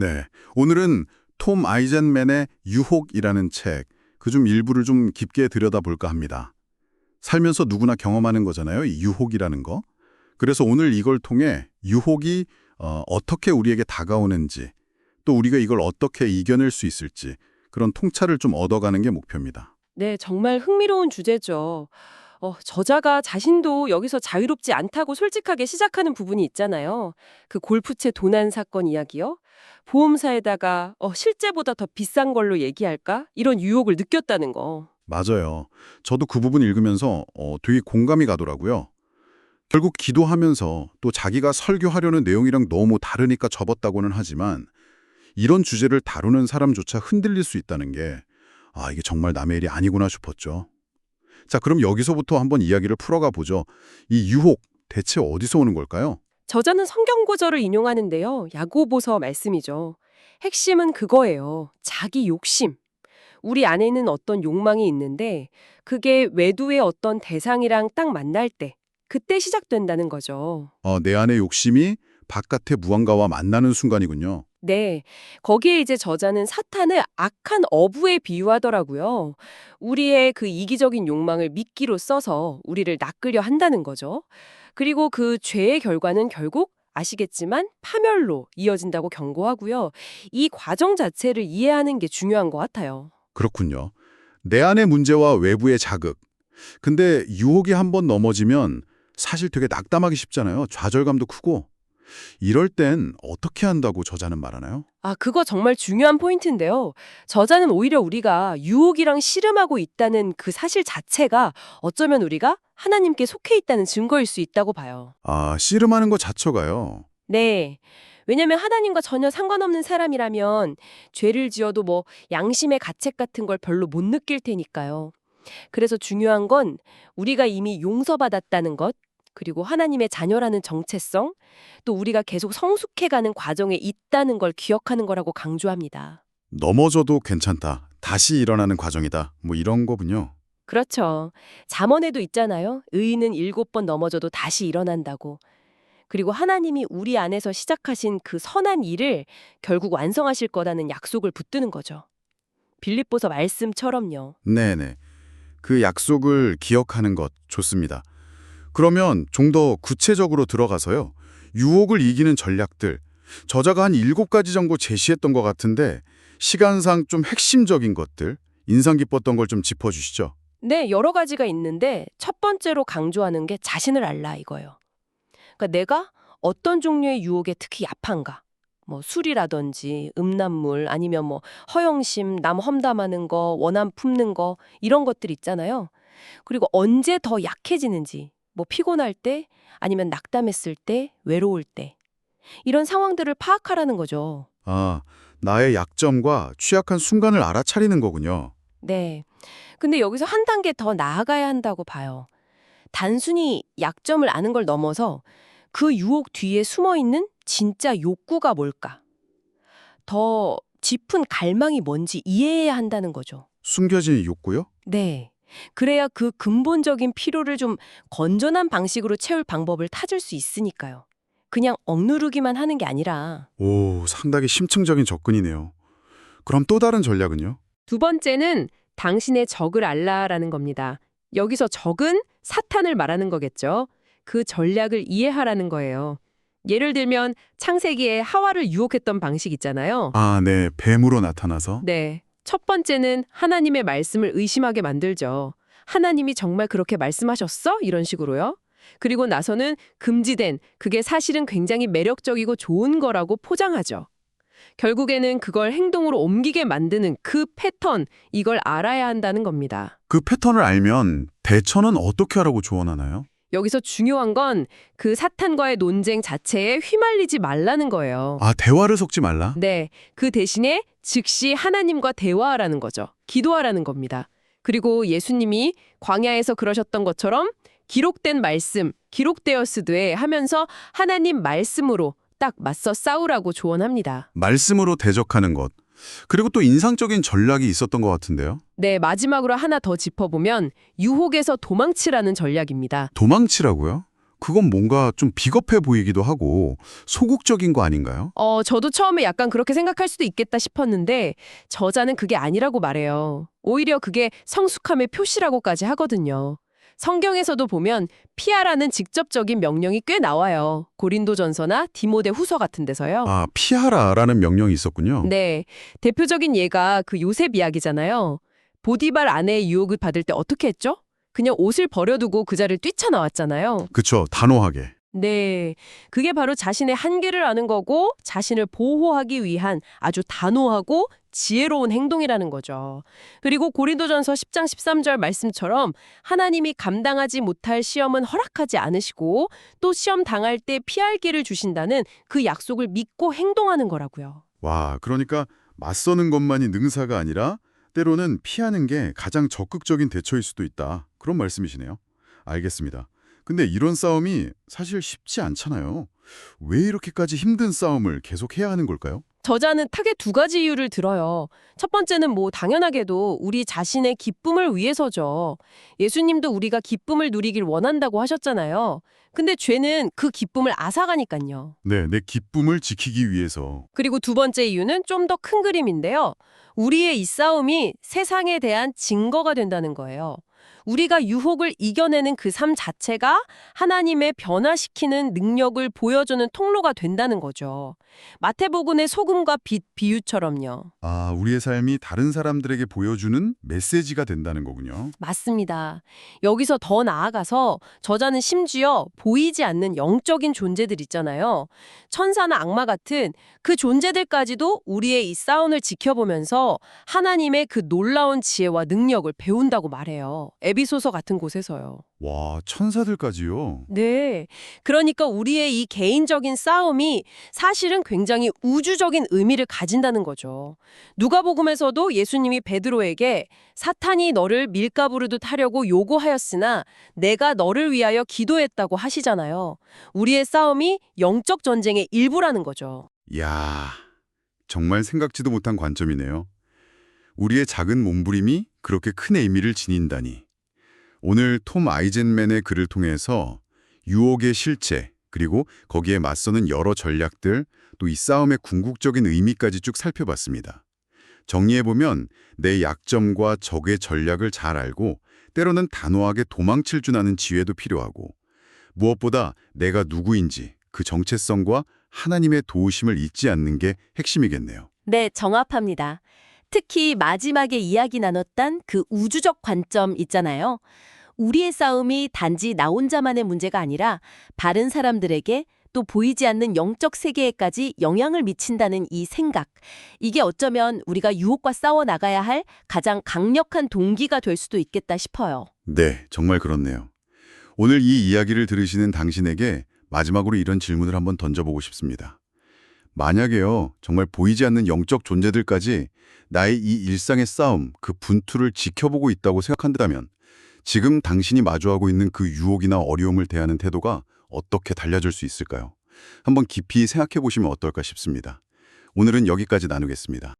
네, 오늘은 톰 아이젠맨의 유혹이라는 책, 그 중 일부를 좀 깊게 들여다볼까 합니다. 살면서 누구나 경험하는 거잖아요, 이 유혹이라는 거. 그래서 오늘 이걸 통해 유혹이 어, 어떻게 우리에게 다가오는지, 또 우리가 이걸 어떻게 이겨낼 수 있을지 그런 통찰을 좀 얻어가는 게 목표입니다. 네, 정말 흥미로운 주제죠. 어, 저자가 자신도 여기서 자유롭지 않다고 솔직하게 시작하는 부분이 있잖아요. 그 골프채 도난 사건 이야기요. 보험사에다가 어, 실제보다 더 비싼 걸로 얘기할까? 이런 유혹을 느꼈다는 거. 맞아요. 저도 그 부분 읽으면서 어, 되게 공감이 가더라고요. 결국 기도하면서 또 자기가 설교하려는 내용이랑 너무 다르니까 접었다고는 하지만 이런 주제를 다루는 사람조차 흔들릴 수 있다는 게 아, 이게 정말 남의 일이 아니구나 싶었죠. 자, 그럼 여기서부터 한번 이야기를 풀어가 보죠. 이 유혹 대체 어디서 오는 걸까요? 저자는 성경 구절을 인용하는데요. 야고보서 말씀이죠. 핵심은 그거예요. 자기 욕심. 우리 안에는 어떤 욕망이 있는데 그게 외부의 어떤 대상이랑 딱 만날 때 그때 시작된다는 거죠. 어, 내 안의 욕심이 바깥의 무언가와 만나는 순간이군요. 네. 거기에 이제 저자는 사탄을 악한 어부에 비유하더라고요. 우리의 그 이기적인 욕망을 미끼로 써서 우리를 낚으려 한다는 거죠. 그리고 그 죄의 결과는 결국 아시겠지만 파멸로 이어진다고 경고하고요. 이 과정 자체를 이해하는 게 중요한 것 같아요. 그렇군요. 내 안의 문제와 외부의 자극. 근데 유혹이 한번 넘어지면 사실 되게 낙담하기 쉽잖아요. 좌절감도 크고. 이럴 땐 어떻게 한다고 저자는 말하나요? 아, 그거 정말 중요한 포인트인데요. 저자는 오히려 우리가 유혹이랑 씨름하고 있다는 그 사실 자체가 어쩌면 우리가 하나님께 속해 있다는 증거일 수 있다고 봐요. 아, 씨름하는 것 자체가요. 네. 왜냐면 하나님과 전혀 상관없는 사람이라면 죄를 지어도 뭐 양심의 가책 같은 걸 별로 못 느낄 테니까요. 그래서 중요한 건 우리가 이미 용서받았다는 것, 그리고 하나님의 자녀라는 정체성, 또 우리가 계속 성숙해가는 과정에 있다는 걸 기억하는 거라고 강조합니다. 넘어져도 괜찮다. 다시 일어나는 과정이다. 뭐 이런 거군요. 그렇죠. 잠언에도 있잖아요. 의인은 일곱 번 넘어져도 다시 일어난다고. 그리고 하나님이 우리 안에서 시작하신 그 선한 일을 결국 완성하실 거라는 약속을 붙드는 거죠. 빌립보서 말씀처럼요. 네네. 그 약속을 기억하는 것 좋습니다. 그러면 좀 더 구체적으로 들어가서요. 유혹을 이기는 전략들. 저자가 한 일곱 가지 정도 제시했던 것 같은데 시간상 좀 핵심적인 것들, 인상 깊었던 걸 좀 짚어주시죠. 네, 여러 가지가 있는데 첫 번째로 강조하는 게 자신을 알라 이거예요. 그러니까 내가 어떤 종류의 유혹에 특히 약한가? 뭐 술이라든지 음란물 아니면 뭐 허영심, 남 험담하는 거, 원함 품는 거 이런 것들 있잖아요. 그리고 언제 더 약해지는지 뭐 피곤할 때 아니면 낙담했을 때, 외로울 때 이런 상황들을 파악하라는 거죠. 아, 나의 약점과 취약한 순간을 알아차리는 거군요. 네. 근데 여기서 한 단계 더 나아가야 한다고 봐요. 단순히 약점을 아는 걸 넘어서 그 유혹 뒤에 숨어 있는 진짜 욕구가 뭘까? 더 짚은 갈망이 뭔지 이해해야 한다는 거죠. 숨겨진 욕구요? 네. 그래야 그 근본적인 필요를 좀 건전한 방식으로 채울 방법을 찾을 수 있으니까요. 그냥 억누르기만 하는 게 아니라. 오, 상당히 심층적인 접근이네요. 그럼 또 다른 전략은요? 두 번째는 당신의 적을 알라라는 겁니다. 여기서 적은 사탄을 말하는 거겠죠. 그 전략을 이해하라는 거예요. 예를 들면 창세기에 하와를 유혹했던 방식 있잖아요. 아, 네. 뱀으로 나타나서 네. 첫 번째는 하나님의 말씀을 의심하게 만들죠. 하나님이 정말 그렇게 말씀하셨어? 이런 식으로요. 그리고 나서는 금지된 그게 사실은 굉장히 매력적이고 좋은 거라고 포장하죠. 결국에는 그걸 행동으로 옮기게 만드는 그 패턴, 이걸 알아야 한다는 겁니다. 그 패턴을 알면 대처는 어떻게 하라고 조언하나요? 여기서 중요한 건 그 사탄과의 논쟁 자체에 휘말리지 말라는 거예요. 아, 대화를 섞지 말라? 네, 그 대신에 즉시 하나님과 대화하라는 거죠. 기도하라는 겁니다. 그리고 예수님이 광야에서 그러셨던 것처럼 기록된 말씀, 기록되었으되 하면서 하나님 말씀으로 딱 맞서 싸우라고 조언합니다. 말씀으로 대적하는 것. 그리고 또 인상적인 전략이 있었던 것 같은데요. 네, 마지막으로 하나 더 짚어보면 유혹에서 도망치라는 전략입니다. 도망치라고요? 그건 뭔가 좀 비겁해 보이기도 하고 소극적인 거 아닌가요? 어, 저도 처음에 약간 그렇게 생각할 수도 있겠다 싶었는데 저자는 그게 아니라고 말해요. 오히려 그게 성숙함의 표시라고까지 하거든요. 성경에서도 보면 피하라는 직접적인 명령이 꽤 나와요. 고린도전서나 디모데 후서 같은 데서요. 아, 피하라라는 명령이 있었군요. 네. 대표적인 예가 그 요셉 이야기잖아요. 보디발 아내의 유혹을 받을 때 어떻게 했죠? 그냥 옷을 버려두고 그 자리를 뛰쳐나왔잖아요. 그쵸, 단호하게. 네. 그게 바로 자신의 한계를 아는 거고 자신을 보호하기 위한 아주 단호하고 지혜로운 행동이라는 거죠. 그리고 고린도전서 10장 13절 말씀처럼 하나님이 감당하지 못할 시험은 허락하지 않으시고 또 시험 당할 때 피할 길을 주신다는 그 약속을 믿고 행동하는 거라고요. 와, 그러니까 맞서는 것만이 능사가 아니라 때로는 피하는 게 가장 적극적인 대처일 수도 있다. 그런 말씀이시네요. 알겠습니다. 근데 이런 싸움이 사실 쉽지 않잖아요. 왜 이렇게까지 힘든 싸움을 계속 해야 하는 걸까요? 저자는 크게 두 가지 이유를 들어요. 첫 번째는 뭐 당연하게도 우리 자신의 기쁨을 위해서죠. 예수님도 우리가 기쁨을 누리길 원한다고 하셨잖아요. 근데 죄는 그 기쁨을 앗아가니까요. 네, 내 기쁨을 지키기 위해서. 그리고 두 번째 이유는 좀 더 큰 그림인데요. 우리의 이 싸움이 세상에 대한 증거가 된다는 거예요. 우리가 유혹을 이겨내는 그 삶 자체가 하나님의 변화시키는 능력을 보여주는 통로가 된다는 거죠. 마태복음의 소금과 빛 비유처럼요. 아, 우리의 삶이 다른 사람들에게 보여주는 메시지가 된다는 거군요. 맞습니다. 여기서 더 나아가서 저자는 심지어 보이지 않는 영적인 존재들 있잖아요. 천사나 악마 같은 그 존재들까지도 우리의 이 싸움을 지켜보면서 하나님의 그 놀라운 지혜와 능력을 배운다고 말해요. 에비 소서 같은 곳에서요. 와, 천사들까지요? 네. 그러니까 우리의 이 개인적인 싸움이 사실은 굉장히 우주적인 의미를 가진다는 거죠. 누가복음에서도 예수님이 베드로에게 사탄이 너를 밀가부르듯 하려고 요구하였으나 내가 너를 위하여 기도했다고 하시잖아요. 우리의 싸움이 영적 전쟁의 일부라는 거죠. 이야, 정말 생각지도 못한 관점이네요. 우리의 작은 몸부림이 그렇게 큰 의미를 지닌다니. 오늘 톰 아이젠맨의 글을 통해서 유혹의 실체, 그리고 거기에 맞서는 여러 전략들, 또 이 싸움의 궁극적인 의미까지 쭉 살펴봤습니다. 정리해보면 내 약점과 적의 전략을 잘 알고 때로는 단호하게 도망칠 줄 아는 지혜도 필요하고 무엇보다 내가 누구인지 그 정체성과 하나님의 도우심을 잊지 않는 게 핵심이겠네요. 네, 정합합니다. 특히 마지막에 이야기 나눴던 그 우주적 관점 있잖아요. 우리의 싸움이 단지 나 혼자만의 문제가 아니라 바른 사람들에게 또 보이지 않는 영적 세계에까지 영향을 미친다는 이 생각. 이게 어쩌면 우리가 유혹과 싸워 나가야 할 가장 강력한 동기가 될 수도 있겠다 싶어요. 네, 정말 그렇네요. 오늘 이 이야기를 들으시는 당신에게 마지막으로 이런 질문을 한번 던져보고 싶습니다. 만약에요, 정말 보이지 않는 영적 존재들까지 나의 이 일상의 싸움, 그 분투를 지켜보고 있다고 생각한다면 지금 당신이 마주하고 있는 그 유혹이나 어려움을 대하는 태도가 어떻게 달라질 수 있을까요? 한번 깊이 생각해 보시면 어떨까 싶습니다. 오늘은 여기까지 나누겠습니다.